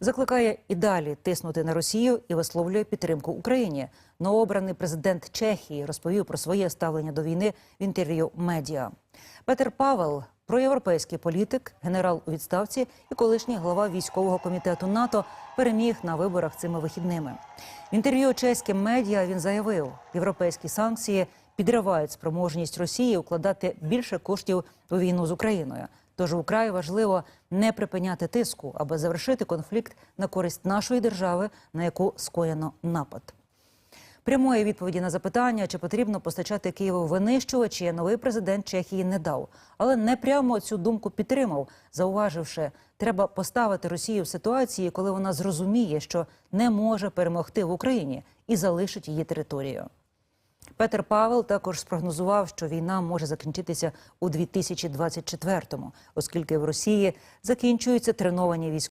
Закликає і далі тиснути на Росію і висловлює підтримку Україні. Новообраний президент Чехії розповів про своє ставлення до війни в інтерв'ю медіа. Петер Павел, проєвропейський політик, генерал у відставці і колишній глава військового комітету НАТО, переміг на виборах цими вихідними. В інтерв'ю чеським медіа він заявив, європейські санкції підривають спроможність Росії укладати більше коштів у війну з Україною. Тож вкрай важливо не припиняти тиску, аби завершити конфлікт на користь нашої держави, на яку скоєно напад. Прямої відповіді на запитання, чи потрібно постачати Києву винищувачі, новий президент Чехії не дав, але не прямо цю думку підтримав, зауваживши, треба поставити Росію в ситуації, коли вона зрозуміє, що не може перемогти в Україні і залишить її територію. Петер Павел також спрогнозував, що війна може закінчитися у 2024-му, оскільки в Росії закінчуються треновані військові.